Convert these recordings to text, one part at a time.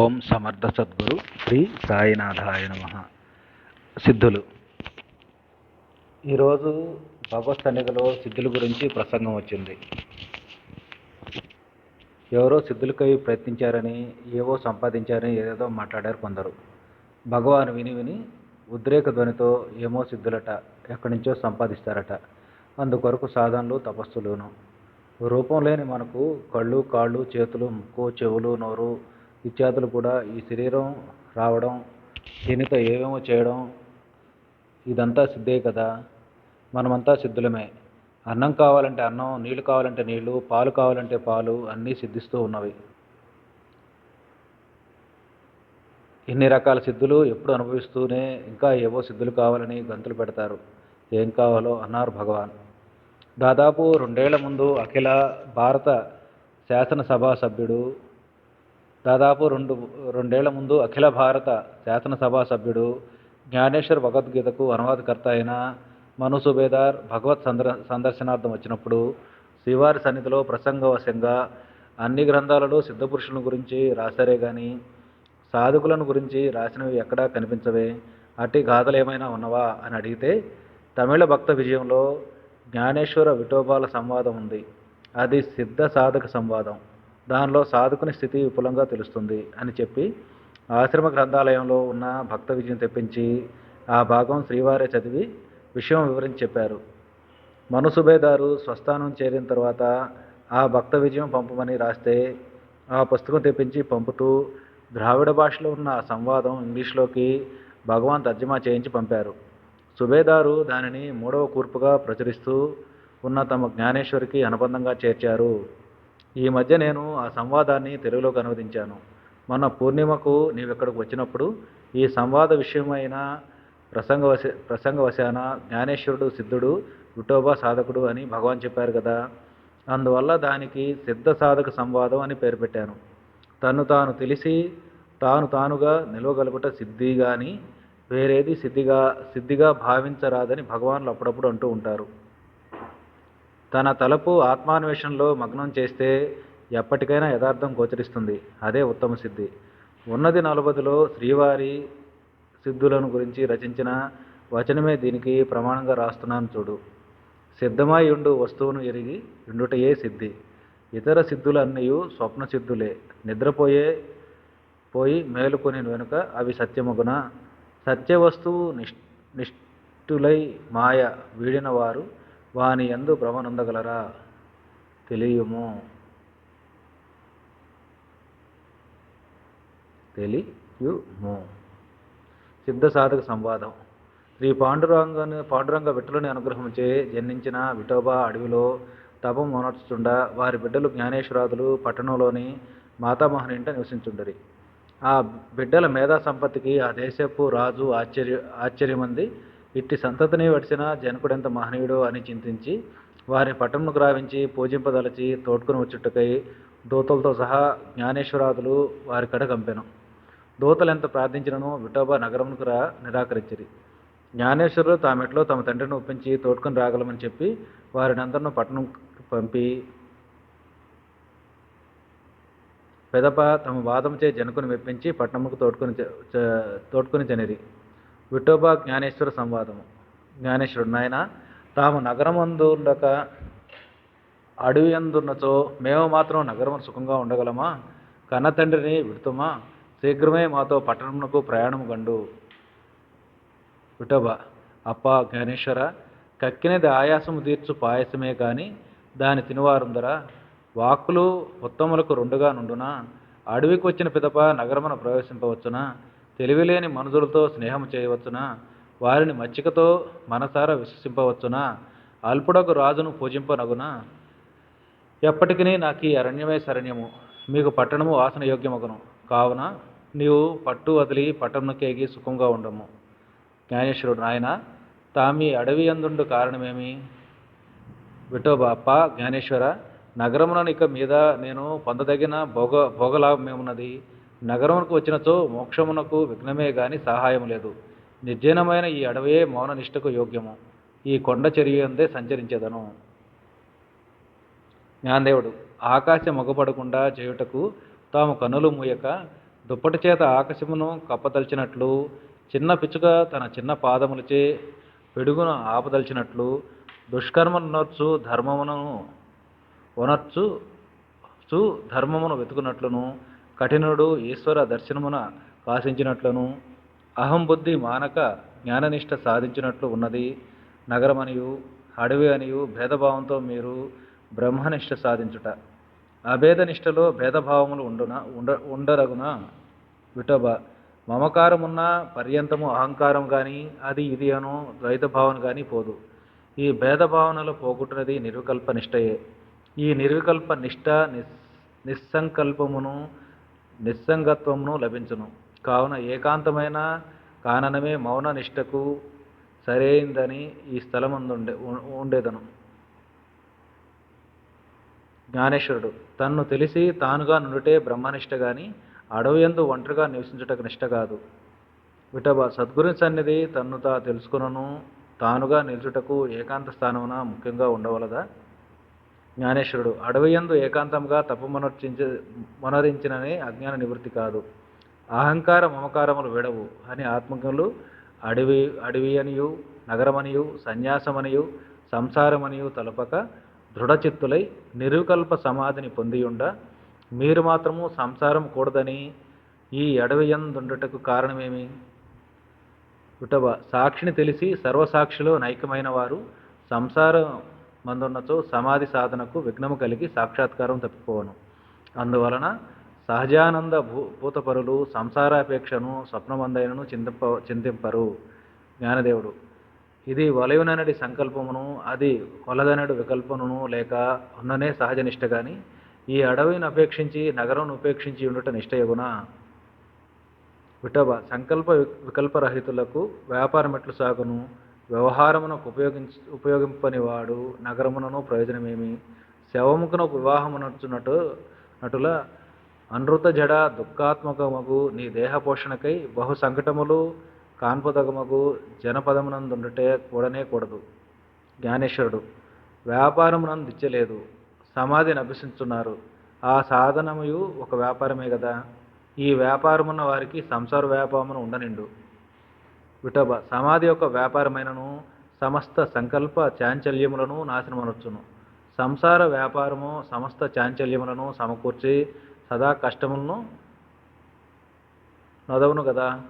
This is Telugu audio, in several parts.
ఓం సమర్థ సద్గురు శ్రీ సాయినాథాయ నమ. సిద్ధులు. ఈరోజు భగవత్ సన్నిధిలో సిద్ధుల గురించి ప్రసంగం వచ్చింది. ఎవరో సిద్ధులకై ప్రయత్నించారని ఏవో సంపాదించారని ఏదేదో మాట్లాడారు కొందరు. భగవాన్ విని విని ఉద్రేక ధ్వనితో ఏమో సిద్ధులట ఎక్కడి నుంచో సంపాదిస్తారట. అందుకొరకు సాధనలు తపస్సులును. రూపం లేని మనకు కళ్ళు కాళ్ళు చేతులు ముక్కు చెవులు నోరు ఇత్యాదులు కూడా ఈ శరీరం రావడం దీనితో ఏమేమో చేయడం ఇదంతా సిద్ధే కదా. మనమంతా సిద్ధులమే. అన్నం కావాలంటే అన్నం నీళ్ళు కావాలంటే నీళ్ళు పాలు కావాలంటే పాలు అన్నీ సిద్ధిస్తూ ఉన్నవి. ఇన్ని రకాల సిద్ధులు ఎప్పుడు అనుభవిస్తూనే ఇంకా ఏవో సిద్ధులు కావాలని గంతులు పెడతారు. ఏం కావాలో అన్నారు భగవాన్. దాదాపు రెండేళ్ళ ముందు అఖిల భారత శాసనసభా సభ్యుడు దాదాపు రెండు రెండేళ్ళ ముందు అఖిల భారత శాసనసభా సభ్యుడు జ్ఞానేశ్వర్ భగవద్గీతకు అనువాదకర్త అయిన మను సుబేదార్ భగవత్ సందర్ సందర్శనార్థం వచ్చినప్పుడు శ్రీవారి సన్నిధిలో ప్రసంగవశంగా అన్ని గ్రంథాలలో సిద్ధపురుషుల గురించి రాశారే కానీ సాధకులను గురించి రాసినవి ఎక్కడా కనిపించవే అట్టి గాథలు ఏమైనా ఉన్నవా అని అడిగితే తమిళ భక్త విజయంలో జ్ఞానేశ్వర విఠోబాల సంవాదం ఉంది. అది సిద్ధ సాధక సంవాదం. దానిలో సాధకుని స్థితి విపులంగా తెలుస్తుంది అని చెప్పి ఆశ్రమ గ్రంథాలయంలో ఉన్న భక్త విజయం తెప్పించి ఆ భాగం శ్రీవారే చదివి విషయం వివరించి చెప్పారు. మనుసుబేదారు స్వస్థానం చేరిన తర్వాత ఆ భక్త విజయం పంపమని రాస్తే ఆ పుస్తకం తెప్పించి పంపుతూ ద్రావిడ భాషలో ఉన్న ఆ సంవాదం ఇంగ్లీష్లోకి భగవాన్ తర్జమా చేయించి పంపారు. సుబేదారు దానిని మూడవ కూర్పుగా ప్రచురిస్తూ ఉన్న తమ జ్ఞానేశ్వరికి అనుబంధంగా చేర్చారు. ఈ మధ్య నేను ఆ సంవాదాన్ని తెలుగులోకి అనువదించాను. మొన్న పూర్ణిమకు నీవిక్కడికి వచ్చినప్పుడు ఈ సంవాద విషయమైన ప్రసంగవశ ప్రసంగవశాన జ్ఞానేశ్వరుడు సిద్ధుడు విఠోబా సాధకుడు అని భగవాన్ చెప్పారు కదా. అందువల్ల దానికి సిద్ధ సాధక సంవాదం అని పేరు పెట్టాను. తను తాను తెలిసి తాను తానుగా నిలవగలుగుట సిద్ధి కానీ వేరేది సిద్ధిగా సిద్ధిగా భావించరాదని భగవాన్లు అప్పుడప్పుడు అంటూ ఉంటారు. తన తలపు ఆత్మాన్వేషణలో మగ్నం చేస్తే ఎప్పటికైనా యథార్థం గోచరిస్తుంది. అదే ఉత్తమ సిద్ధి. ఉన్నది నలబదిలో శ్రీవారి సిద్ధులను గురించి రచించిన వచనమే దీనికి ప్రమాణంగా రాస్తున్నాను చూడు. సిద్ధమై ఉండు వస్తువును ఎరిగి ఉండుటయే సిద్ధి. ఇతర సిద్ధులన్నీ స్వప్న సిద్ధులే. నిద్రపోయే పోయి మేలుకొని వెనుక అవి సత్యమగున సత్య వస్తువు నిష్ నిష్ఠులై మాయ వీడిన వారు వాని ఎందు భ్రమనుందగలరా? తెలియము. తెలియుము. సిద్ధ సాధక సంవాదం. శ్రీ పాండురంగని పాండురంగ విఠలుని అనుగ్రహంచే జన్మించిన విఠోబా అడవిలో తపం మొనర్చుచుండ వారి బిడ్డలు జ్ఞానేశ్వరాదులు పట్టణంలోని మాతామోహని ఇంట నివసించుండరి. ఆ బిడ్డల మేధా సంపత్తికి ఆ దేశపు రాజు ఆశ్చర్య ఆశ్చర్యమంది ఇట్టి సంతతిని వడిసిన జనకుడెంత మహనీయుడు అని చింతించి వారిని పట్టణమును గ్రావించి పూజింపదలచి తోడ్కొని వచ్చుటకై దూతలతో సహా జ్ఞానేశ్వరాదులు వారి కడ కంపెను. దూతలు ఎంత ప్రార్థించినను విఠోబా నగరంకు రా నిరాకరించిరి. జ్ఞానేశ్వరులు తామెట్లో తమ తండ్రిని ఒప్పించి తోడ్కొని రాగలమని చెప్పి వారిని అందరినూ పట్టణం పంపి పెదప తమ వాదముచే జనకుని మెప్పించి పట్టణముకు తోడ్కొని తోడ్కొని జనిరి విఠోబా జ్ఞానేశ్వర సంవాదము. జ్ఞానేశ్వరుడు నాయన తాము నగరమందుండక అడవి అందున్నచో మేము మాత్రం నగరం సుఖంగా ఉండగలమా? కన్న తండ్రిని విడుతుమా? శీఘ్రమే మాతో పట్టణమునకు ప్రయాణం గండు. విఠోబా అప్ప జ్ఞానేశ్వర కక్కినది ఆయాసము తీర్చు పాయసమే కానీ దాని తినువారుందరా? వాక్కులు ఉత్తములకు రెండుగా నుండునా? అడవికి వచ్చిన పిదప నగరమున ప్రవేశింపవచ్చునా? తెలివిలేని మనుషులతో స్నేహం చేయవచ్చునా? వారిని మచ్చికతో మనసారా విశ్వసింపవచ్చునా? అల్పుడకు రాజును పూజింపనగునా? ఎప్పటికీ నాకు ఈ అరణ్యమే శరణ్యము. మీకు పట్టణము వాసనయోగ్యమగును కావున నీవు పట్టు వదిలి పట్టణంకేగి సుఖంగా ఉండము. జ్ఞానేశ్వరుడు నాయన తామీ అడవి అందుండు కారణమేమి? విఠోబాప్ప జ్ఞానేశ్వర నగరమున ఇక మీద నేను పొందదగిన భోగ భోగలాభమేమున్నది? నగరమునకు వచ్చినచో మోక్షమునకు విఘ్నమే గాని సహాయం లేదు. నిర్జనమైన ఈ అడవే మౌన నిష్టకు యోగ్యము. ఈ కొండ చెరియందే సంచరించేదను. జ్ఞానదేవుడు ఆకాశం మొగపడకుండా చేయుటకు తాము కనులు మూయక దుప్పటి చేత ఆకాశమును కప్పదలిచినట్లు చిన్న పిచ్చుక తన చిన్న పాదములచే పిడుగును ఆపదలిచినట్లు దుష్కర్మనునర్చు ధర్మమును ఉనర్చు ధర్మమును వెతుకున్నట్లును కఠినుడు ఈశ్వర దర్శనమున కాసించినట్లును అహం బుద్ధి మానక జ్ఞాననిష్ట సాధించినట్లు ఉన్నది. నగరమనియు అడవి అనియు భేదభావంతో మీరు బ్రహ్మనిష్ట సాధించుట. అభేదనిష్టలో భేదభావములు ఉండున ఉండ ఉండరగున? విఠోబ మమకారమున్న పర్యంతము అహంకారం కానీ అది ఇది అను ద్వైత భావన కానీ పోదు. ఈ భేదభావనలు పోగొట్టునది నిర్వికల్ప నిష్టయే. ఈ నిర్వికల్ప నిష్ట నిస్ నిస్సంకల్పమును నిస్సంగత్వమును లభించును. కావున ఏకాంతమైన కాననమే మౌన నిష్టకు సరైందని ఈ స్థలమందుండే ఉండేదను. జ్ఞానేశ్వరుడు తన్ను తెలిసి తానుగా నుండుటే బ్రహ్మనిష్ట గాని అడవియందు ఒంటరిగా నివసించుటకు నిష్ట కాదు. విఠబ సద్గురు సన్నిధి తన్ను తా తెలుసుకునను తానుగా నిలుచుటకు ఏకాంత స్థానమున ముఖ్యంగా ఉండవలదా? జ్ఞానేశ్వరుడు. అడవియందు ఏకాంతంగా తపమనర్చించ మనరించిననే అజ్ఞాన నివృత్తి కాదు. అహంకార మమకారములు విడవు. అని ఆత్మజ్ఞులు అడవి అడవి అనియు నగరమనియు సన్యాసమనియు సంసారమనియు తలపక దృఢచిత్తులై నిర్వికల్ప సమాధిని పొందియుండ మీరు మాత్రము సంసారం కూడదని ఈ అడవియందుండుటకు కారణమేమి? విటవ సాక్షిని తెలిసి సర్వసాక్షిలో నైకమైన వారు సంసారం మందున్నచో సమాధి సాధనకు విఘ్నము కలిగి సాక్షాత్కారం తప్పిపోవను. అందువలన సహజానంద భూ భూతపరులు సంసారాపేక్షను స్వప్నమందైనను చింతింప చింతింపరు. జ్ఞానదేవుడు ఇది వలయుననడి సంకల్పమును అది కొలదనడు వికల్పమును లేక ఉన్ననే సహజ నిష్ట గాని ఈ అడవిని అపేక్షించి నగరం ఉపేక్షించి ఉండుట నిష్టయగునా విఠబ సంకల్ప వి- వికల్పరహితులకు వ్యాపార మెట్లు సాగును. వ్యవహారమునకు ఉపయోగించ ఉపయోగింపని వాడు నగరమునను ప్రయోజనమేమి? శవముకునకు వివాహమునర్చున్నట్టు నటుల అనృత జడ దుఃఖాత్మకమగు నీ దేహ పోషణకై బహు సంకటములు కాన్పుదగమగు జనపదమునందుండుటే కూడనే కూడదు. జ్ఞానేశ్వరుడు వ్యాపారమునందు ఇచ్చలేదు సమాధిని అభ్యసించున్నారు ఆ సాధనమయు ఒక వ్యాపారమే కదా ఈ వ్యాపారమున్న వారికి సంసార వ్యాపారమును ఉండనిండు. విఠోబ సమాధి యొక్క వ్యాపారమైనను సమస్త సంకల్ప చాంచల్యములను నాశనమనొచ్చును. సంసార వ్యాపారము సమస్త చాంచల్యములను సమకూర్చి సదా కష్టములను నొదవును కదా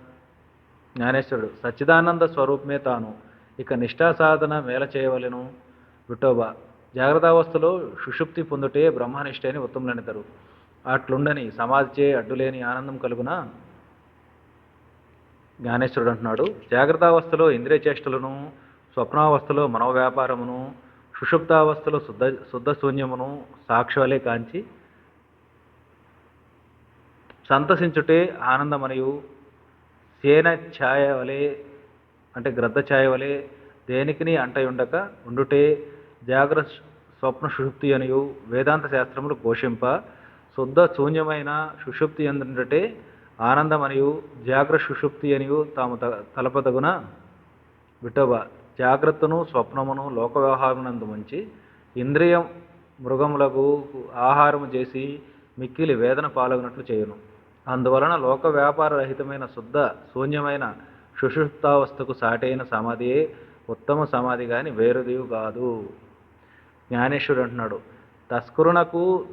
జ్ఞానేశ్వరుడు సచ్చిదానంద స్వరూపమే తాను. ఇక నిష్ఠా సాధన మేల చేయవలెను. విఠోబా జాగ్రత్తావస్థలో సుషుప్తి పొందుటే బ్రహ్మనిష్ట అని ఉత్తములనితరు అట్లుండని సమాధిచే అడ్డులేని ఆనందం కలుగునా? జ్ఞానేశ్వరుడు అంటున్నాడు జాగ్రత్తావస్థలో ఇంద్రియ చేష్టలను స్వప్నావస్థలో మనోవ్యాపారమును సుషుప్తావస్థలో శుద్ధ శుద్ధ శూన్యమును సాక్షువలే కాంచి సంతసించుటే ఆనందమనియు. సేన ఛాయ వలె అంటే గ్రద్ద ఛాయ వలె దేనికిని అంటయుండక ఉండుటే జాగ్రత్త స్వప్న సుషుప్తి అనియు. వేదాంత శాస్త్రములు ఘోషింప. శుద్ధ శూన్యమైన సుషుప్తి అందుటే ఆనందమనియు జాగ్ర సుషుప్తి అనియు తాము త తలపదగున విఠోబ జాగ్రత్తను స్వప్నమును లోక వ్యవహారమునందు ముంచి ఇంద్రియ మృగములకు ఆహారము చేసి మిక్కిలి వేదన పాల్గొనట్లు చేయును. అందువలన లోక వ్యాపార రహితమైన శుద్ధ శూన్యమైన సుషుప్తావస్థకు సాటైన సమాధియే ఉత్తమ సమాధి కానీ వేరుదివు కాదు. జ్ఞానేశ్వరుడు అంటున్నాడు తస్కరునకు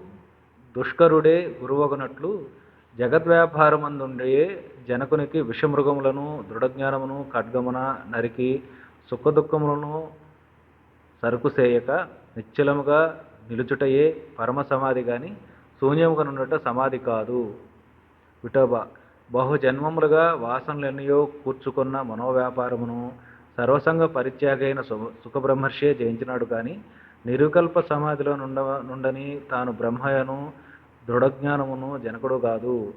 దుష్కరుడే గురువగునట్లు జగద్వ్యాపారమందుండే జనకునికి విషమృగములను దృఢజ్ఞానమును ఖడ్గమున నరికి సుఖదుఖములను సరుకుసేయక నిశ్చలముగా నిలుచుటయే పరమ సమాధి గాని శూన్యముగా నుండట సమాధి కాదు. విఠోబ బహు జన్మములుగా వాసనలెన్నయో కూర్చుకున్న మనోవ్యాపారమును సర్వసంగ పరిత్యాగైన సు- సుఖబ్రహ్మర్షే జయించినాడు కానీ నిరుకల్ప సమాధిలో నుండ నుండని తాను బ్రహ్మయను దృఢజ్ఞానమును జనకుడు కాదు.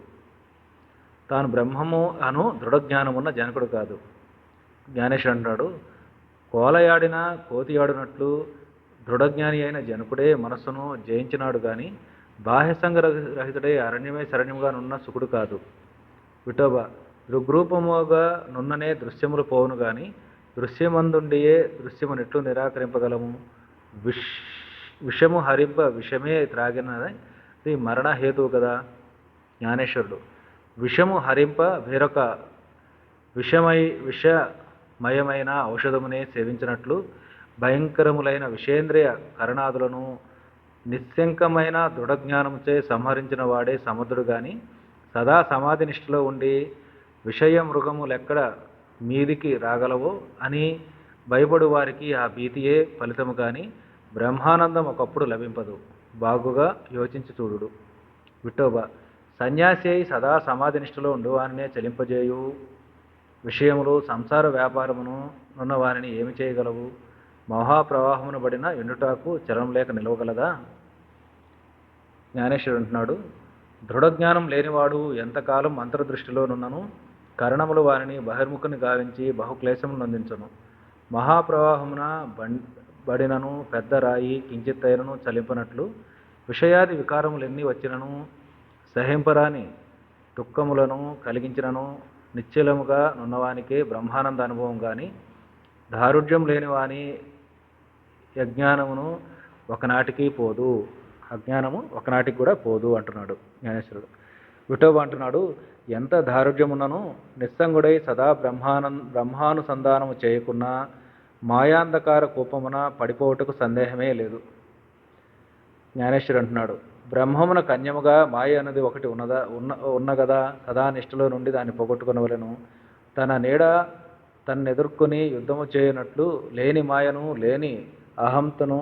తాను బ్రహ్మము అను దృఢజ్ఞానమున్న జనకుడు కాదు. జ్ఞానేశ్వరు అంటాడు కోలయాడిన కోతి ఆడినట్లు దృఢజ్ఞాని అయిన జనకుడే మనస్సును జయించినాడు కానీ బాహ్యసంగ రహి- రహితుడే అరణ్యమే శరణ్యముగా నున్న సుకుడు కాదు. విఠోబ దృగ్రూపముగా నున్ననే దృశ్యములు పోవును కానీ దృశ్యమందుండియే దృశ్యమునెట్లు నిరాకరింపగలము. విష్ విషము హరింప విషమే త్రాగినది ఇది మరణ హేతువు కదా? జ్ఞానేశ్వరుడు. విషము హరింప వేరొక విషమై విషమయమైన ఔషధమునే సేవించినట్లు భయంకరములైన విషేంద్రియ కరణాదులను నిశ్శంకమైన దృఢజ్ఞానముచే సంహరించిన వాడే సముద్రుడు గాని సదా సమాధి నిష్ఠలో ఉండి విషయ మృగములెక్కడ మీదికి రాగలవో అని భయపడు వారికి ఆ భీతియే ఫలితము కానీ బ్రహ్మానందం ఒకప్పుడు లభింపదు. బాగుగా యోచించి చూడుడు విఠోబా సన్యాసి అయి సదా సమాధి ఉండువారినే ఉండు చలింపజేయు. విషయములు సంసార వ్యాపారమును ఉన్న వారిని ఏమి చేయగలవు? మహాప్రవాహమును పడిన ఎండుటాకు చలం లేక నిలవగలదా? జ్ఞానేశ్వరుడు అంటున్నాడు దృఢజ్ఞానం లేనివాడు ఎంతకాలం అంతర్దృష్టిలోనున్నను కరణములు వారిని బహిర్ముఖుని గావించి బహుక్లేశమును నందించను. మహాప్రవాహమున బం బడినను పెద్ద రాయి కించిత్తైనను చలింపనట్లు విషయాది వికారములు ఎన్ని వచ్చినను సహింపరాని దుఃఖములను కలిగించినను నిశ్చలముగా నున్నవానికే బ్రహ్మానంద అనుభవం కానీ దారుఢ్యం లేనివాని యజ్ఞానమును ఒకనాటికి పోదు. అజ్ఞానము ఒకనాటికి కూడా పోదు అంటున్నాడు జ్ఞానేశ్వరుడు. విఠోబ అంటున్నాడు ఎంత దారుఢ్యమున్నను నిస్సంగుడై సదా బ్రహ్మానం బ్రహ్మానుసంధానము చేయకున్నా మాయాంధకార కూపమున పడిపోవుటకు సందేహమే లేదు. జ్ఞానేశ్వరుడు అంటున్నాడు బ్రహ్మమున కన్యముగా మాయ అన్నది ఒకటి ఉన్నదా ఉన్న ఉన్న కదా సదా నిష్ఠలో నుండి దాన్ని పోగొట్టుకునవలను. తన నీడ తన్ను ఎదుర్కొని యుద్ధము చేయనట్లు లేని మాయను లేని అహంతను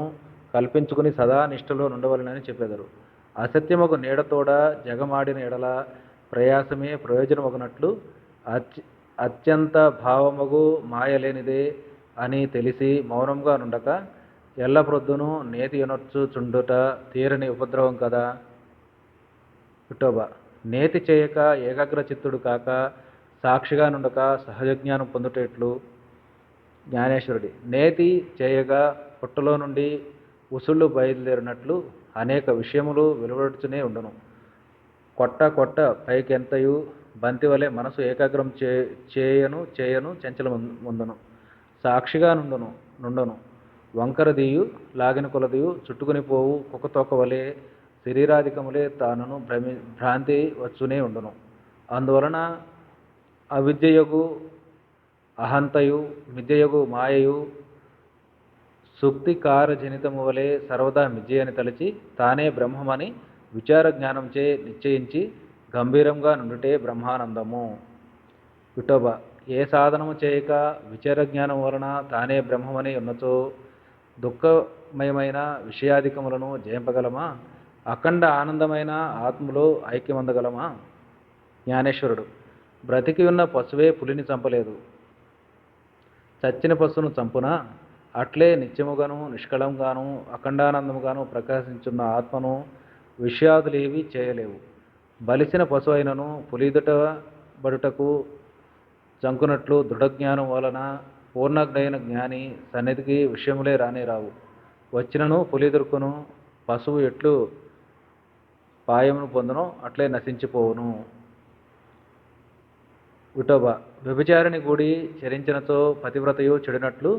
కల్పించుకుని సదా నిష్ఠలో నుండవలనని చెప్పెదరు. అసత్యముకు నీడతోడ జగమాడిన ఎడల ప్రయాసమే ప్రయోజనమగునట్లు అత్య అత్యంత భావముగు మాయ లేనిదే అని తెలిసి మౌనంగా నుండక ఎల్లప్రొద్దును నేతి చుండుట తీరని ఉపద్రవం కదా. విఠోబా నేతి చేయక ఏకాగ్ర చిత్తుడు కాక సాక్షిగా నుండక సహజ జ్ఞానం పొందుటేట్లు? జ్ఞానేశ్వరుడి నేతి చేయగా పుట్టలో నుండి ఉసుళ్ళు బయలుదేరినట్లు అనేక విషయములు వెలువడుచునే ఉండను. కొట్ట కొట్ట పైకెంతయు బంతి వలె మనసు ఏకాగ్రం చే చేయను చేయను చెంచల ముందును. సాక్షిగా నుండును నుండును. వంకర దీయు లాగిన కొలదియు చుట్టుకుని పోవు కుక్కతోక వలె శరీరాధికములే తానును భ్రమి భ్రాంతి వచ్చునే ఉండును. అందువలన అవిద్యయగు అహంతయు మిద్యయగు మాయయు సుక్తికార జనితము వలె సర్వదా మిద్యని తలచి తానే బ్రహ్మమని విచార జ్ఞానంచే నిశ్చయించి గంభీరంగా నుండుటే బ్రహ్మానందము. విఠోబా ఏ సాధనము చేయక విచార జ్ఞానం వలన తానే బ్రహ్మమని ఉన్నచో దుఃఖమయమైన విషయాధికములను జయింపగలమా? అఖండ ఆనందమైన ఆత్మలో ఐక్యమందగలమా? జ్ఞానేశ్వరుడు బ్రతికి ఉన్న పశువే పులిని చంపలేదు. చచ్చిన పశువును చంపున? అట్లే నిత్యముగాను నిష్కళంగాను అఖండానందముగాను ప్రకాశించున్న ఆత్మను విషయాదులేవి చేయలేవు. బలిసిన పశువు అయినను పులిదుట బడుటకు చంకునట్లు దృఢజ్ఞానం వలన పూర్ణజ్ఞైన జ్ఞాని సన్నిధికి విషయములే రానే రావు. వచ్చినను పులిదుర్కును పశువు ఎట్లు పాయమును పొందను అట్లే నశించిపోవును. విఠోబ వ్యభిచారిని గుడి చరించినతో పతివ్రతయు చెడినట్లు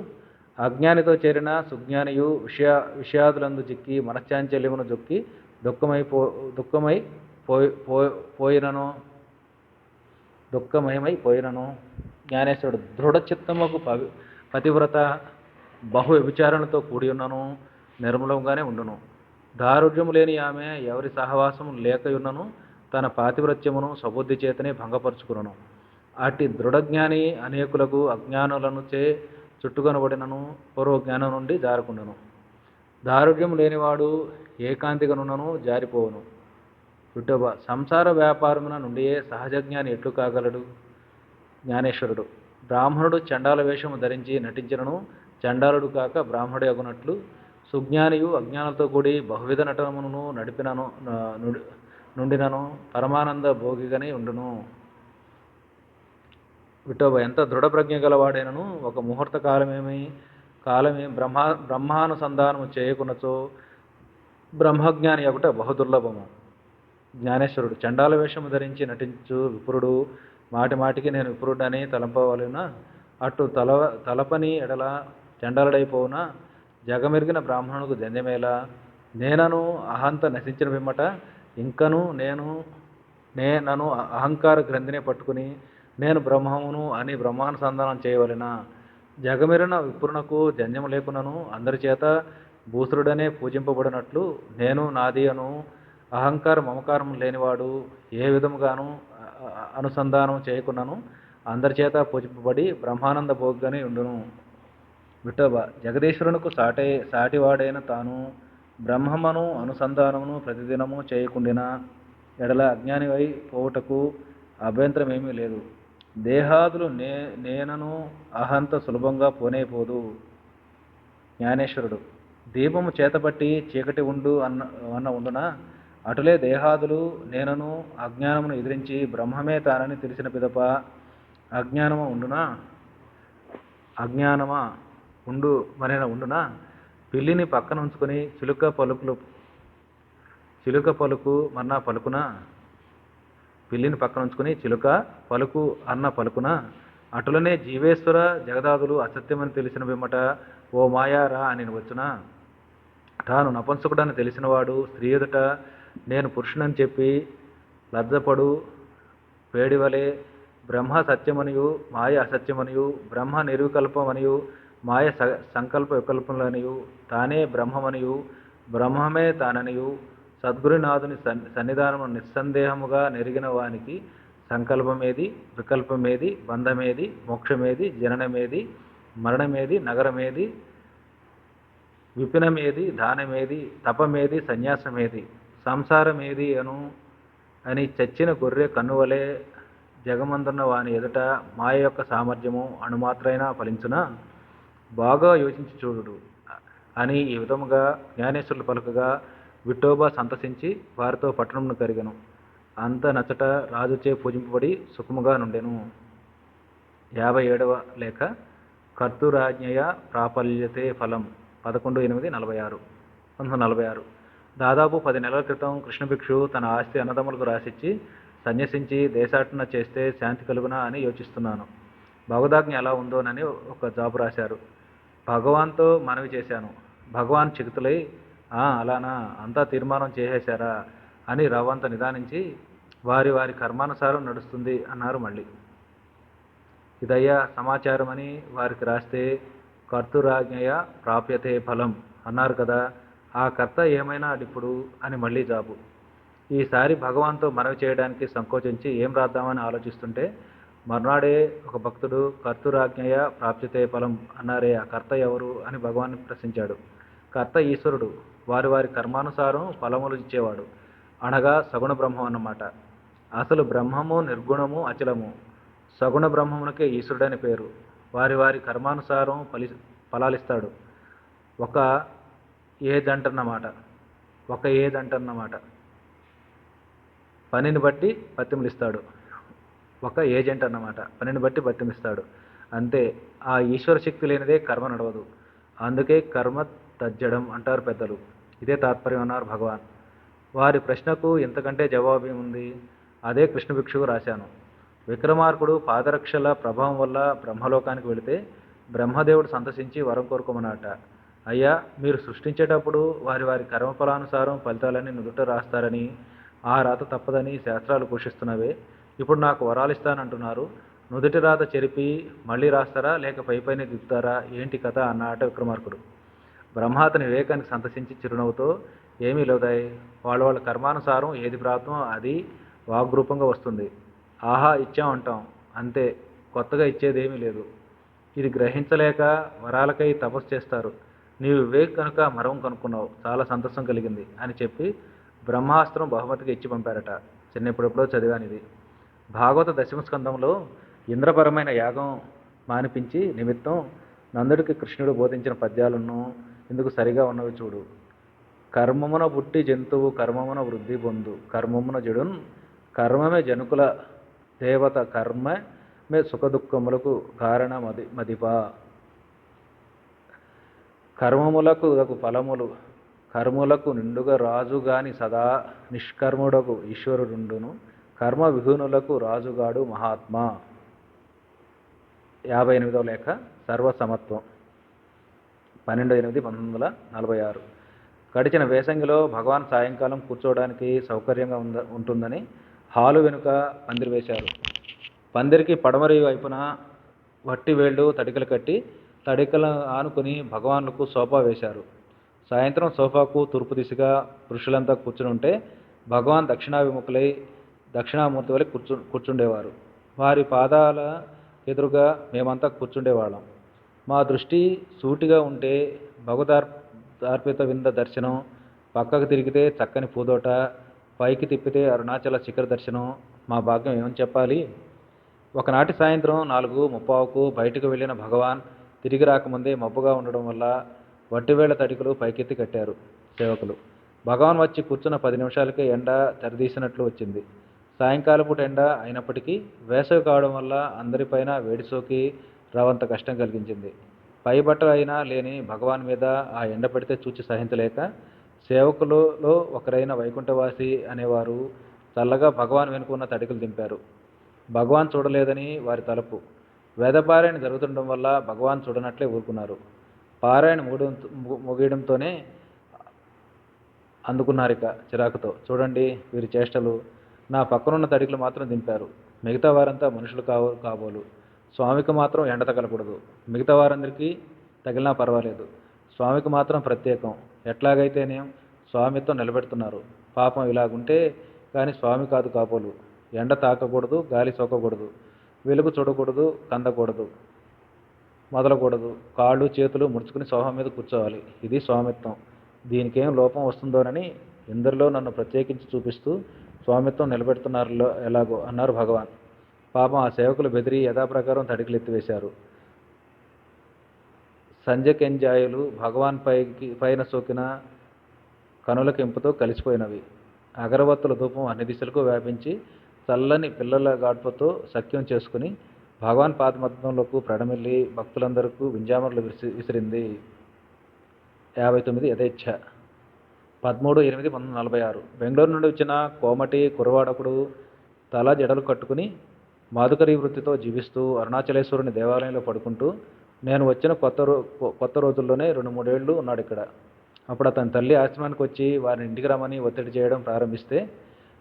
అజ్ఞానితో చేరిన సుజ్ఞానియు విషయ విషయాదులందు చిక్కి మనశ్చాంచల్యమును జొక్కి దుఃఖమై పో దుఃఖమై పోయి పోయినను దుఃఖమయమై పోయినను. జ్ఞానేశ్వరుడు దృఢ చిత్తముకు పవి పతివ్రత బహు వ్యభిచారణతో కూడి ఉన్నను. నిర్మలంగానే ఉండును. దారుఢ్యము లేని ఆమె ఎవరి సహవాసం లేకయున్నను. తన పాతివ్రత్యమును సబుద్ధి చేతనే భంగపరుచుకును అట్టి దృఢజ్ఞాని అనేకులకు అజ్ఞానులను చే చుట్టుకొనబడినను పూర్వజ్ఞానం నుండి జారుకుండను. దారుఢ్యం లేనివాడు ఏకాంతిగనున్నను జారిపోవును. విఠోబా సంసార వ్యాపారమున నుండియే సహజ జ్ఞాని ఎట్లు కాగలడు? జ్ఞానేశ్వరుడు. బ్రాహ్మణుడు చండాల వేషము ధరించి నటించినను చండాలుడు కాక బ్రాహ్మణుడు అగునట్లు సుజ్ఞానియు అజ్ఞానంతో కూడి బహువిధ నటనమును నడిపినను నుండినను పరమానంద భోగిగానే ఉండును. విఠోబ ఎంత దృఢ ప్రజ్ఞ గలవాడైనను ఒక ముహూర్త కాలమేమి కాలమే బ్రహ్మ బ్రహ్మానుసంధానము చేయకున్నచో బ్రహ్మజ్ఞాని ఒకట బహుదుర్లభము జ్ఞానేశ్వరుడు. చండాల వేషము ధరించి నటించు విపురుడు. మాటి మాటికి నేను విపురుడని తలంపవలన. అటు తల తలపని ఎడల చండాలుడైపోవున? జగమెరిగిన బ్రాహ్మణుకు జంధ్యమేలా నేనను అహంత నశించిన పిమ్మట ఇంకను నేను నే నన్ను అహంకార గ్రంథిని పట్టుకుని నేను బ్రహ్మమును అని బ్రహ్మానుసంధానం చేయవలెన? జగమెరిన విపురునకు జన్యము లేకునను అందరి చేత భూసురుడనే పూజింపబడినట్లు నేను నాది అను అహంకారం మమకారం లేనివాడు ఏ విధముగాను అనుసంధానం చేయకున్నాను. అందరి చేత పూజింపబడి బ్రహ్మానంద భోగ్గానే ఉండును. విఠోబ జగదీశ్వరునకు సాటే సాటివాడైన తాను బ్రహ్మమును అనుసంధానమును ప్రతిదినము చేయకుండిన ఎడల అజ్ఞానివై పోవుటకు అభ్యంతరమేమీ లేదు. దేహాదులు నే నేనను అహంత సులభంగా పోనే పోదు జ్ఞానేశ్వరుడు దీపము చేతపట్టి చీకటి ఉండు అన్న అన్న ఉండున? అటులే దేహాదులు నేనను అజ్ఞానమును ఎదిరించి బ్రహ్మమే తానని తెలిసిన పిదప అజ్ఞానము ఉండునా? అజ్ఞానమా ఉండు మరైనా ఉండునా? పిల్లిని పక్కన ఉంచుకొని చిలుక పలుకులు చిలుక పలుకు మన్నా పలుకున? పిల్లిని పక్కన ఉంచుకొని చిలుక పలుకు అన్న పలుకున? అటులనే జీవేశ్వర జగదాదులు అసత్యమని తెలిసిన పిమ్మట ఓ మాయారా అని వచ్చునా? తాను నపంసకుడని తెలిసినవాడు స్త్రీ ఎదుట నేను పురుషునని చెప్పి లజ్జపడు వేడివలే బ్రహ్మ సత్యమనియు మాయ అసత్యమనియు బ్రహ్మ నిరుకల్పమనియు మాయ స సంకల్ప వికల్పములనియు తానే బ్రహ్మమనియు బ్రహ్మమే తాననియు సద్గురునాథుని సన్ సన్నిధానము నిస్సందేహముగా నెరిగిన వానికి సంకల్పమేది వికల్పమేది బంధమేది మోక్షమేది జననమేది మరణమేది నగరమేది విపినమేది దానమేది తపమేది సన్యాసమేది. సంసారమేది అను? అని చచ్చిన గొర్రె కన్నువలే జగమందున్న వాని ఎదుట మాయ యొక్క సామర్థ్యము అణుమాత్రైనా ఫలించున? బాగా యోచించి చూడు అని ఈ విధముగా జ్ఞానేశ్వరులు పలుకగా విఠోబా సంతసించి వారితో పట్టణంను కరిగను. అంత నచ్చట రాజుచే పూజింపబడి సుఖముగా నుండెను. యాభై ఏడవ లేఖ. కర్తురాజ్ఞయ ప్రాపల్యతే ఫలం. పదకొండు ఎనిమిది నలభై ఆరు. పంతొమ్మిది నలభై ఆరు. దాదాపు పది నెలల క్రితం కృష్ణభిక్షు తన ఆస్తి అన్నదమ్ములకు రాసిచ్చి సన్యసించి దేశాటన చేస్తే శాంతి కలుగునా అని యోచిస్తున్నాను. భగవదాజ్ఞ ఎలా ఉందోనని ఒక జాబు రాశారు. భగవాన్తో మనవి చేశాను. భగవాన్ చిగుతులై "ఆ, అలానా? అంతా తీర్మానం చేసేశారా? అని రవ్వంత నిదానించి వారి వారి కర్మానుసారం నడుస్తుంది అన్నారు మళ్ళీ. ఇదయ్యా సమాచారం అని వారికి రాస్తే కర్తురాజ్ఞయ ప్రాప్యతే ఫలం అన్నారు కదా ఆ కర్త ఏమైనా ఇప్పుడు అని మళ్ళీ జాబు. ఈసారి భగవాన్తో మనవి చేయడానికి సంకోచించి ఏం రాద్దామని ఆలోచిస్తుంటే మర్నాడే ఒక భక్తుడు కర్తురాజ్ఞయ ప్రాప్తితే ఫలం అన్నారే ఆ కర్త ఎవరు అని భగవాన్ ప్రశ్నించాడు. కర్త ఈశ్వరుడు వారి వారి కర్మానుసారం ఫలములు ఇచ్చేవాడు. అనగా సగుణ బ్రహ్మం అన్నమాట. అసలు బ్రహ్మము నిర్గుణము అచలము. సగుణ బ్రహ్మమునకే ఈశ్వరుడని పేరు. వారి వారి కర్మానుసారం ఫలి ఫలాలిస్తాడు. ఒక ఏదంటన్నమాట. ఒక ఏదంటన్నమాట. పనిని బట్టి బతిమిలిస్తాడు. ఒక ఏజెంట్ అన్నమాట పనిని బట్టి బతిమిస్తాడు అంతే ఆ ఈశ్వర శక్తి లేనిదే కర్మ నడవదు. అందుకే కర్మ తజ్జడం అంటారు పెద్దలు. ఇదే తాత్పర్యం అన్నారు భగవాన్. వారి ప్రశ్నకు ఇంతకంటే జవాబు ఏముంది? అదే కృష్ణ భిక్షువు రాశాను. విక్రమార్కుడు పాదరక్షల ప్రభావం వల్ల బ్రహ్మలోకానికి వెళితే బ్రహ్మదేవుడు సంతసించి వరం కోరుకోమన్నట. అయ్యా మీరు సృష్టించేటప్పుడు వారి వారి కర్మఫలానుసారం ఫలితాలని నుదుట రాస్తారని ఆ రాత తప్పదని శాస్త్రాలు పోషిస్తున్నవే. ఇప్పుడు నాకు వరాలు ఇస్తానంటున్నారు నుదుటి రాత చెరిపి మళ్ళీ రాస్తారా లేక పై పైన దిద్దుతారా ఏంటి కథ? అన్నాట విక్రమార్కుడు. బ్రహ్మాతని వివేకానికి సంతసించి చిరునవ్వుతో ఏమీ లేదాయి వాళ్ళ వాళ్ళ కర్మానుసారం ఏది ప్రాప్తం అది వాగ్రూపంగా వస్తుంది. ఆహా ఇచ్చాం అంటాం. అంతే కొత్తగా ఇచ్చేదేమీ లేదు. ఇది గ్రహించలేక వరాలకై తపస్సు చేస్తారు. నీవు వివేక్ కనుక మరం కనుక్కున్నావు చాలా సంతోషం కలిగింది అని చెప్పి బ్రహ్మాస్త్రం బహుమతిగా ఇచ్చి పంపారట. చిన్నప్పుడెప్పుడో చదివాను ఇది భాగవత దశమ స్కందంలో ఇంద్రపరమైన యాగం మానిపించి నిమిత్తం నందుడికి కృష్ణుడు బోధించిన పద్యాలను ఇందుకు సరిగా ఉన్నవి చూడు. కర్మమున పుట్టి జంతువు కర్మమున వృద్ధి పొందు కర్మమున జడున్ కర్మమే జనుకుల దేవత కర్మమే సుఖదుఖములకు కారణమది మదిపా. కర్మములకు ఫలములు. కర్ములకు నిండుగా రాజుగాని సదా నిష్కర్ముడకు ఈశ్వరుడుండును. కర్మ విహునులకు రాజుగాడు మహాత్మా. యాభై ఎనిమిదవ లేఖ సర్వసమత్వం. పన్నెండు ఎనిమిది పంతొమ్మిది వందల నలభై ఆరు. గడిచిన వేసంగిలో భగవాన్ సాయంకాలం కూర్చోవడానికి సౌకర్యంగా ఉంద ఉంటుందని హాలు వెనుక పందిరి వేశారు. పందిరికి పడమరి వైపున వట్టి వేళ్ళు తడికలు కట్టి తడికలు ఆనుకుని భగవాన్లకు సోఫా వేశారు. సాయంత్రం సోఫాకు తూర్పు దిశగా పురుషులంతా కూర్చుని ఉంటే భగవాన్ దక్షిణాభిముఖులై దక్షిణామూర్తి వలె కూర్చు కూర్చుండేవారు. వారి పాదాల ఎదురుగా మేమంతా కూర్చుండేవాళ్ళం. మా దృష్టి సూటిగా ఉంటే భగవదార్ దార్పిత వింద దర్శనం పక్కకు తిరిగితే చక్కని పూదోట పైకి తిప్పితే అరుణాచల శిఖర దర్శనం మా భాగ్యం ఏమని చెప్పాలి? ఒకనాటి సాయంత్రం నాలుగు ముప్పావుకు బయటకు వెళ్ళిన భగవాన్ తిరిగి రాకముందే మబ్బుగా ఉండడం వల్ల వట్టివేళ్ళ తడికలు పైకెత్తి కట్టారు సేవకులు. భగవాన్ వచ్చి కూర్చున్న పది నిమిషాలకే ఎండ తెరదీసినట్లు వచ్చింది. సాయంకాలపూట ఎండ అయినప్పటికీ వేసవి కావడం వల్ల అందరిపైన వేడి సోకి కష్టం కలిగించింది. పై బట్టలు అయినా లేని భగవాన్ మీద ఆ ఎండ పెడితే చూచి సహించలేక సేవకులలో ఒకరైన వైకుంఠవాసి అనేవారు చల్లగా భగవాన్ వెనుకున్న తడికలు దింపారు. భగవాన్ చూడలేదని వారి తలపు. వేదపారాయణ జరుగుతుండడం వల్ల భగవాన్ చూడనట్లే ఊరుకున్నారు. పారాయణ మూడు ముగియడంతోనే అందుకున్నారు ఇక చిరాకుతో. చూడండి వీరి చేష్టలు. నా పక్కనున్న తడికలు మాత్రం దింపారు. మిగతా వారంతా మనుషులు కావు కాబోలు. స్వామికి మాత్రం ఎండ తగలకూడదు. మిగతా వారందరికీ తగిలినా పర్వాలేదు. స్వామికి మాత్రం ప్రత్యేకం. ఎట్లాగైతేనేం స్వామితో నిలబెడుతున్నారు. పాపం ఇలాగుంటే కానీ స్వామి కాదు కాబోలు. ఎండ తాకకూడదు గాలి సోకకూడదు. వెలుగు చూడకూడదు కందకూడదు మొదలకూడదు. కాళ్ళు చేతులు ముడుచుకుని సోహం మీద కూర్చోవాలి. ఇది స్వామిత్వం. దీనికేం లోపం వస్తుందోనని ఇందరిలో నన్ను ప్రత్యేకించి చూపిస్తూ స్వామిత్వం నిలబెడుతున్నారు ఎలాగో అన్నారు భగవాన్. పాపం ఆ సేవకులు బెదిరి యథాప్రకారం తడికలు ఎత్తివేశారు. సంజకెంజాయులు భగవాన్ పైకి పైన సోకిన కనుల కెంపుతో కలిసిపోయినవి. అగరవత్తుల ధూపం అన్ని దిశలకు వ్యాపించి చల్లని పిల్లల గాడ్పతో సఖ్యం చేసుకుని భగవాన్ పాదమద్దంలోకి ప్రణమిల్లి భక్తులందరికీ వింజామరులు విసి విసిరింది. యాభై తొమ్మిది యథేచ్ఛ. పదమూడు ఎనిమిది పంతొమ్మిది నలభై ఆరు. బెంగళూరు నుండి వచ్చిన కోమటి కురవాడకుడు తల జడలు కట్టుకుని మాధుకరి వృత్తితో జీవిస్తూ అరుణాచలేశ్వరుని దేవాలయంలో పడుకుంటూ నేను వచ్చిన కొత్త రో కొత్త రోజుల్లోనే రెండు మూడేళ్ళు ఉన్నాడు ఇక్కడ. అప్పుడు అతని తల్లి ఆశ్రమానికి వచ్చి వారిని ఇంటికి రమ్మని ఒత్తిడి చేయడం ప్రారంభిస్తే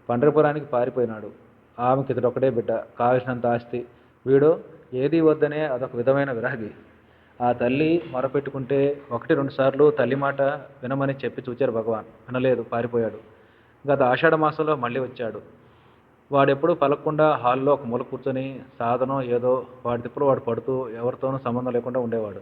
పండరపురానికి పారిపోయినాడు. ఆమెకి ఇతడొక్కడే బిడ్డ. కావలసినంత ఆస్తి. వీడు ఏది వద్దనే అదొక విధమైన విరాగి ఆ తల్లి మొరపెట్టుకుంటే ఒకటి రెండు సార్లు తల్లి మాట వినమని చెప్పి చూచారు భగవాన్. వినలేదు పారిపోయాడు. గత ఆషాఢ మాసంలో మళ్ళీ వచ్చాడు. వాడెప్పుడు పలకకుండా హాల్లో ఒక మూల కూర్చొని సాధనం ఏదో వాడి తిప్పుడు వాడు పడుతూ ఎవరితోనూ సంబంధం లేకుండా ఉండేవాడు.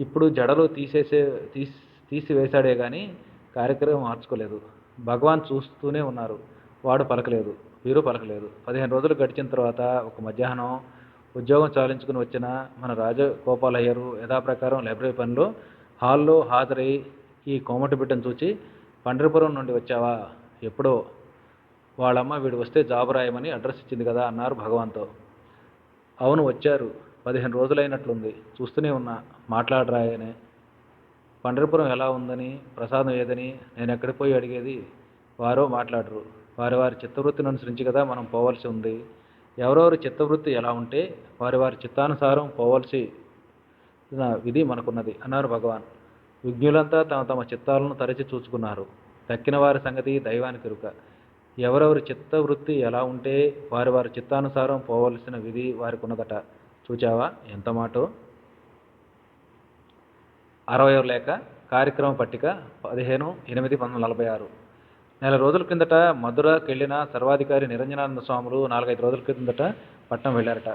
ఇప్పుడు జడలు తీసేసే తీసి తీసివేశాడే కానీ కార్యక్రమం మార్చుకోలేదు. భగవాన్ చూస్తూనే ఉన్నారు. వాడు పలకలేదు. వీరు పలకలేదు పదిహేను రోజులు గడిచిన తర్వాత ఒక మధ్యాహ్నం ఉద్యోగం చాలించుకుని వచ్చిన మన రాజగోపాలయ్యరు యథాప్రకారం లైబ్రరీ పనిలో హాల్లో హాజరై ఈ కోమటి బిడ్డను చూచి పండరిపురం నుండి వచ్చావా? ఎప్పుడో? వాళ్ళమ్మ వీడు వస్తే జాబ్ రాయమని అడ్రస్ ఇచ్చింది కదా అన్నారు భగవాన్తో అవును వచ్చారు. పదిహేను రోజులైనట్లుంది. చూస్తూనే ఉన్నా. మాట్లాడరాయనే పండరిపురం ఎలా ఉందని ప్రసాదం ఏదని నేను ఎక్కడికి పోయి అడిగేది? వారో మాట్లాడరు. వారి వారి చిత్తవృత్తిని అనుసరించి కదా మనం పోవాల్సి ఉంది. ఎవరెవరి చిత్తవృత్తి ఎలా ఉంటే వారి వారి చిత్తానుసారం పోవాల్సి విధి మనకున్నది అన్నారు భగవాన్. విజ్ఞులంతా తమ తమ చిత్తాలను తరచి చూసుకున్నారు తక్కిన వారి సంగతి దైవానికి రుక. ఎవరెవరి చిత్తవృత్తి ఎలా ఉంటే వారి వారి చిత్తానుసారం పోవలసిన విధి వారికి ఉన్నదట చూచావా? ఎంత మాటో? అరవై లేక కార్యక్రమ పట్టిక పదిహేను ఎనిమిది పంతొమ్మిది నలభై ఆరు. నెల రోజుల కిందట మధురకి వెళ్ళిన సర్వాధికారి నిరంజనానంద స్వాములు నాలుగైదు రోజుల కిందట పట్నం వెళ్ళారట.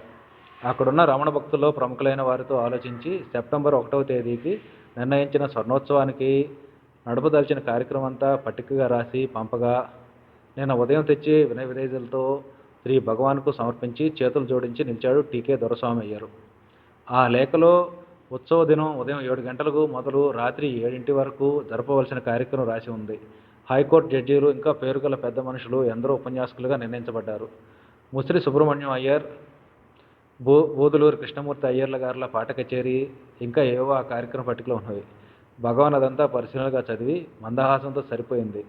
అక్కడున్న రమణ భక్తుల్లో ప్రముఖులైన వారితో ఆలోచించి సెప్టెంబర్ ఒకటవ తేదీకి నిర్ణయించిన స్వర్ణోత్సవానికి నడపదలిచిన కార్యక్రమం అంతా పట్టికగా రాసి పంపగా నేను ఉదయం తెచ్చి వినయ విధేయులతో శ్రీ భగవాన్కు సమర్పించి చేతులు జోడించి నిలిచాడు టీకే దొరస్వామి అయ్యారు. ఆ లేఖలో ఉత్సవ దినం ఉదయం ఏడు గంటలకు మొదలు రాత్రి ఏడింటి వరకు జరపవలసిన కార్యక్రమం రాసి ఉంది. హైకోర్టు జడ్జీలు ఇంకా పేరుగల పెద్ద మనుషులు ఎందరో ఉపన్యాసకులుగా నిర్ణయించబడ్డారు. ముసిరి సుబ్రహ్మణ్యం అయ్యర్ బో బోధులూరు కృష్ణమూర్తి అయ్యర్ల గారుల పాట కచేరీ ఇంకా ఏవో ఆ కార్యక్రమ పట్టికలో ఉన్నాయి భగవాన్ అదంతా పరిశీలనగా చదివి మందహాసంతో సరిపోయింది.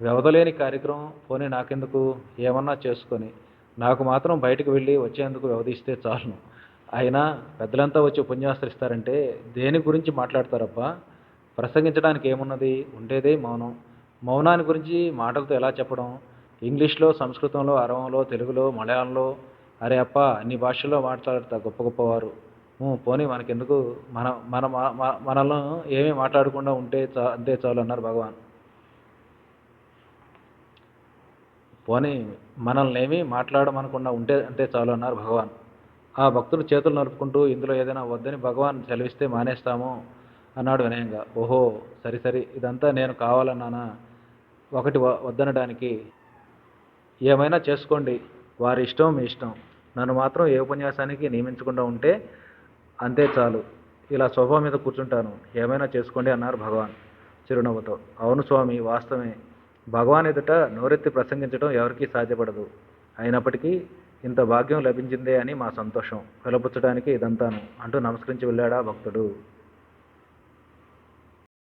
వ్యవధలేని కార్యక్రమం పోనీ నాకెందుకు? ఏమన్నా చేసుకొని నాకు మాత్రం బయటకు వెళ్ళి వచ్చేందుకు వ్యవధిస్తే చాలును. అయినా పెద్దలంతా వచ్చి ఉపన్యాసాలు ఇస్తారంటే దేని గురించి మాట్లాడతారబ్బా? ప్రసంగించడానికి ఏమున్నది? ఉండేదే మౌనం. మౌనాన్ని గురించి మాటలతో ఎలా చెప్పడం? ఇంగ్లీష్లో సంస్కృతంలో అరవంలో తెలుగులో మలయాళంలో. అరే అప్ప అన్ని భాషల్లో మాట్లాడతా గొప్ప గొప్పవారు. పోనీ మనకెందుకు? మన మన మనల్ని ఏమీ మాట్లాడకుండా ఉంటే చా అంతే చాలు అన్నారు భగవాన్. పోనీ మనల్ని ఏమీ మాట్లాడమనకుండా ఉంటే అంతే చాలు అన్నారు భగవాన్. ఆ భక్తులు చేతులు నలుపుకుంటూ ఇందులో ఏదైనా వద్దని భగవాన్ సెలవిస్తే మానేస్తాము అన్నాడు వినయంగా. ఓహో సరి సరి ఇదంతా నేను కావాలన్నానా? ఒకటి వద్దనడానికి ఏమైనా చేసుకోండి. వారి ఇష్టం మీ ఇష్టం. నన్ను మాత్రం ఏ ఉపన్యాసానికి నియమించకుండా ఉంటే అంతే చాలు. ఇలా సోఫా మీద కూర్చుంటాను. ఏమైనా చేసుకోండి అన్నారు భగవాన్ చిరునవ్వుతో. అవును స్వామి వాస్తవమే. భగవాన్ ఎదుట నోరెత్తి ప్రసంగించడం ఎవరికీ సాధ్యపడదు. అయినప్పటికీ ఇంత భాగ్యం లభించిందే అని మా సంతోషం. వెలపుచ్చడానికి ఇదంతాను. అంటూ నమస్కరించి వెళ్ళాడా భక్తుడు.